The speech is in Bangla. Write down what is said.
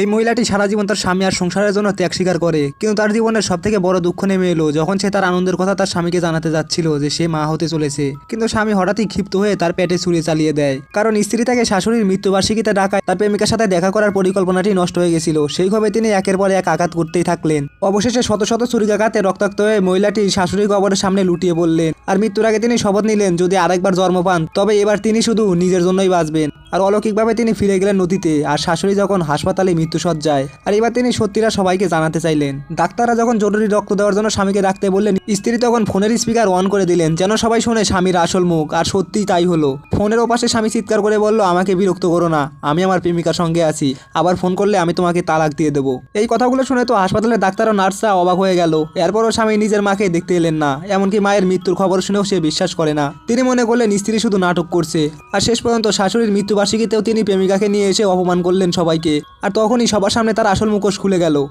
এই মহিলাটি সারা জীবন তার স্বামী আর সংসারের জন্য ত্যাগ স্বীকার করে। কিন্তু তার জীবনের সব থেকে বড় দুঃখ নেমে এলো যখন সে তার আনন্দের কথা তার স্বামীকে জানাতে যাচ্ছিল যে সে মা হতে চলেছে। কিন্তু স্বামী হঠাৎই ক্ষিপ্ত হয়ে তার পেটে ছুরি চালিয়ে দেয়। কারণ স্ত্রী তাকে শাশুড়ির মৃত্যুবার্ষিকীতে ডাকায়, তার প্রেমিকার সাথে দেখা করার পরিকল্পনাটি নষ্ট হয়ে গেছিল। সেইভাবে তিনি একের পর এক আঘাত করতেই থাকলেন। অবশেষে শত শত ছুরিকাঘাতে রক্তাক্ত হয়ে মহিলাটি শাশুড়ি কবরের সামনে লুটিয়ে বললেন আর মৃত্যুর আগে তিনি শপথ নিলেন যদি আরেকবার জন্ম পান, তবে এবার তিনি শুধু নিজের জন্যই বাঁচবেন। আর অলৌকিকভাবে তিনি ফিরে গেলেন নদীতে, আর শাশুড়ি যখন হাসপাতালে মৃত্যুসজ্জায় আর এবার তিনি সত্যিটা সবাইকে জানাতে চাইলেন। ডাক্তাররা যখন জরুরি রক্ত দেওয়ার জন্য স্বামীকে রাখতে বললেন, স্ত্রী তখন ফোনের স্পিকার অন করে দিলেন, যেন সবাই শুনে স্বামীর আসল মুখ, আর সত্যিই তাই হলো। ফোনের ওপাশে স্বামী চিৎকার করে বলল, আমাকে বিরক্ত করো না, আমি আমার প্রেমিকার সঙ্গে আছি, আবার ফোন করলে আমি তোমাকে তালাক দিয়ে দেবো। এই কথাগুলো শুনে তো হাসপাতালের ডাক্তার ও নার্সরা অবাক হয়ে গেল। এরপরও স্বামী নিজের মাকে দেখতে এলেন না, এমনকি মায়ের মৃত্যুর খবর সে বিশ্বাস করে না। তিনি মনে করলেন, স্ত্রী শুধু নাটক করছে। আর শেষ পর্যন্ত শাশুড়ির মৃত্যুবার্ষিকীতেও তিনি প্রেমিকাকে নিয়ে এসে অপমান করলেন সবাইকে। আর তখনই সবার সামনে তার আসল মুখোশ খুলে গেল।